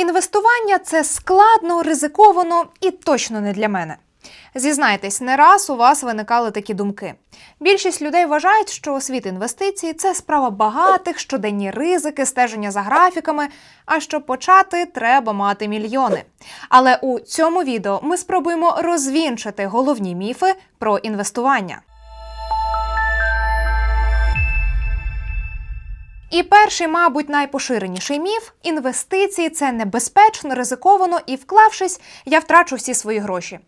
Інвестування це складно, ризиковано і точно не для мене. Зізнайтесь, не раз у вас виникали такі думки. Більшість людей вважають, що світ інвестицій це справа багатих, щоденні ризики, стеження за графіками. А щоб почати, треба мати мільйони. Але у цьому відео ми спробуємо розвінчити головні міфи про інвестування. І перший, мабуть, найпоширеніший міф інвестиції це небезпечно, ризиковано і вклавшись, я втрачу всі свої гроші.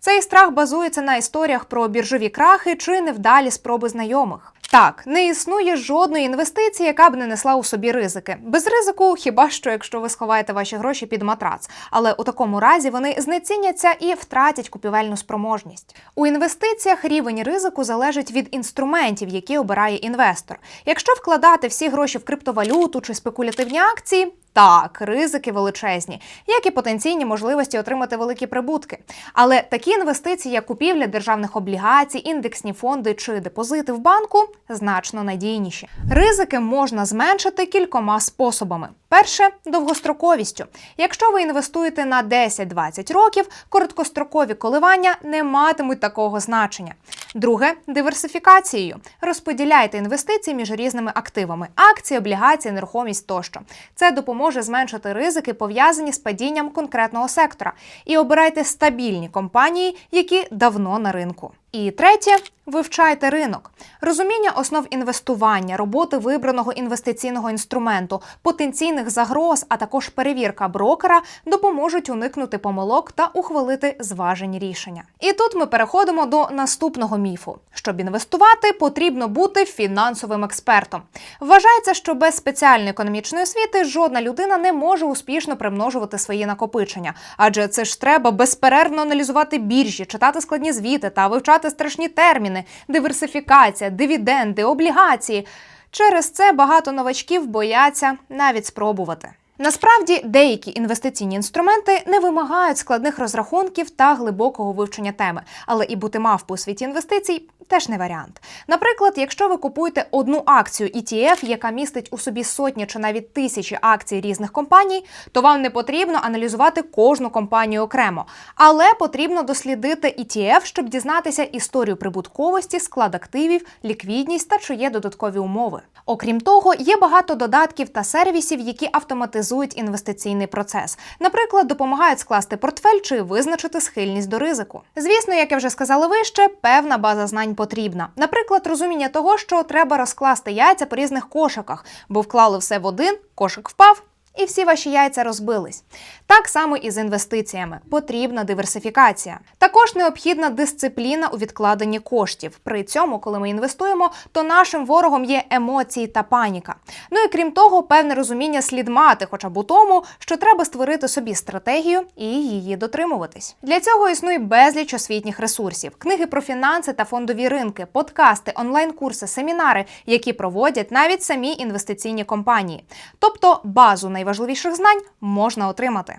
Цей страх базується на історіях про біржові крахи чи невдалі спроби знайомих. Так, не існує жодної інвестиції, яка б не несла у собі ризики. Без ризику, хіба що якщо ви сховаєте ваші гроші під матрац. Але у такому разі вони знеціняться і втратять купівельну спроможність. У інвестиціях рівень ризику залежить від інструментів, які обирає інвестор. Якщо вкладати всі гроші в криптовалюту чи спекулятивні акції. Так, ризики величезні, як і потенційні можливості отримати великі прибутки. Але такі інвестиції, як купівля державних облігацій, індексні фонди чи депозити в банку, значно надійніші. Ризики можна зменшити кількома способами. Перше довгостроковістю. Якщо ви інвестуєте на 10-20 років, короткострокові коливання не матимуть такого значення. Друге диверсифікацією. Розподіляйте інвестиції між різними активами: акції, облігації, нерухомість тощо. Це допоможе зменшити ризики, пов'язані з падінням конкретного сектора, і обирайте стабільні компанії, які давно на ринку. І третє вивчайте ринок. Розуміння основ інвестування, роботи вибраного інвестиційного інструменту, потенційних загроз, а також перевірка брокера допоможуть уникнути помилок та ухвалити зважені рішення. І тут ми переходимо до наступного міфу: щоб інвестувати, потрібно бути фінансовим експертом. Вважається, що без спеціальної економічної освіти жодна людина не може успішно примножувати свої накопичення, адже це ж треба безперервно аналізувати біржі, читати складні звіти та вивчати страшні терміни: диверсифікація, дивіденди, облігації. Через це багато новачків бояться навіть спробувати. Насправді деякі інвестиційні інструменти не вимагають складних розрахунків та глибокого вивчення теми, але і бути мавпою у світі інвестицій теж не варіант. Наприклад, якщо ви купуєте одну акцію ETF, яка містить у собі сотні чи навіть тисячі акцій різних компаній, то вам не потрібно аналізувати кожну компанію окремо, але потрібно дослідити ETF, щоб дізнатися історію прибутковості, склад активів, ліквідність та чи є додаткові умови. Окрім того, є багато додатків та сервісів, які автоматизують інвестиційний процес. Наприклад, допомагають скласти портфель чи визначити схильність до ризику. Звісно, як я вже сказала вище, певна база знань потрібна. Наприклад, розуміння того, що треба розкласти яйця по різних кошиках, бо вклали все в один, кошик впав. І всі ваші яйця розбились. Так само і з інвестиціями. Потрібна диверсифікація. Також необхідна дисципліна у відкладенні коштів. При цьому, коли ми інвестуємо, то нашим ворогом є емоції та паніка. Ну і крім того, певне розуміння слід мати, хоча б у тому, що треба створити собі стратегію і її дотримуватись. Для цього існує безліч освітніх ресурсів: книги про фінанси та фондові ринки, подкасти, онлайн-курси, семінари, які проводять навіть самі інвестиційні компанії. Тобто базу найважливіших знань можна отримати.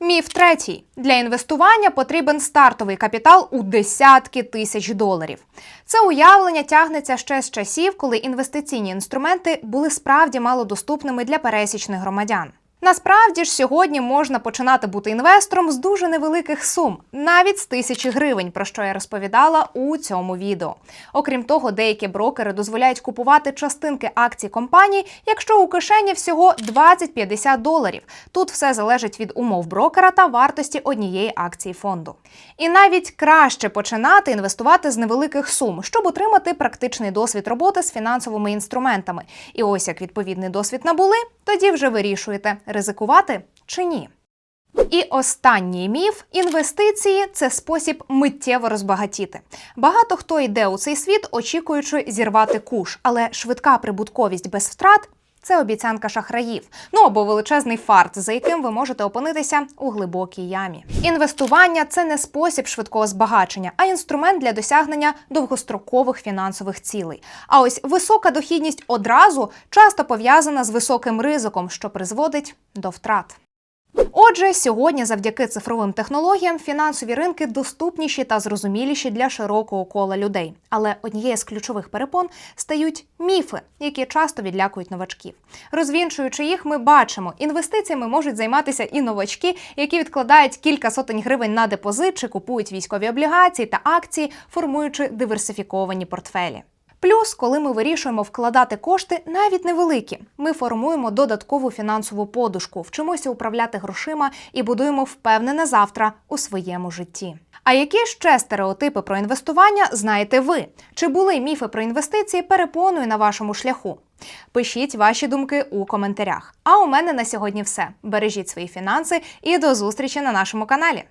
Міф третій: для інвестування потрібен стартовий капітал у десятки тисяч доларів. Це уявлення тягнеться ще з часів, коли інвестиційні інструменти були справді малодоступними для пересічних громадян. Насправді ж сьогодні можна починати бути інвестором з дуже невеликих сум, навіть з тисячі гривень, про що я розповідала у цьому відео. Окрім того, деякі брокери дозволяють купувати частинки акцій компаній, якщо у кишені всього 20-50 доларів. Тут все залежить від умов брокера та вартості однієї акції фонду. І навіть краще починати інвестувати з невеликих сум, щоб отримати практичний досвід роботи з фінансовими інструментами. І ось як відповідний досвід набули, тоді вже вирішуєте, ризикувати чи ні. І останній міф інвестиції це спосіб миттєво розбагатіти. Багато хто йде у цей світ, очікуючи зірвати куш, але швидка прибутковість без втрат. Це обіцянка шахраїв, ну або величезний фарт, за яким ви можете опинитися у глибокій ямі. Інвестування це не спосіб швидкого збагачення, а інструмент для досягнення довгострокових фінансових цілей. А ось висока дохідність одразу часто пов'язана з високим ризиком, що призводить до втрат. Отже, сьогодні, завдяки цифровим технологіям, фінансові ринки доступніші та зрозуміліші для широкого кола людей. Але однією з ключових перепон стають міфи, які часто відлякують новачків. Розвінчуючи їх, ми бачимо, інвестиціями можуть займатися і новачки, які відкладають кілька сотень гривень на депозит чи купують військові облігації та акції, формуючи диверсифіковані портфелі. Плюс, коли ми вирішуємо вкладати кошти, навіть невеликі, ми формуємо додаткову фінансову подушку, вчимося управляти грошима і будуємо впевнене завтра у своєму житті. А які ще стереотипи про інвестування знаєте ви? Чи були міфи про інвестиції перепоною на вашому шляху? Пишіть ваші думки у коментарях. А у мене на сьогодні все. Бережіть свої фінанси і до зустрічі на нашому каналі.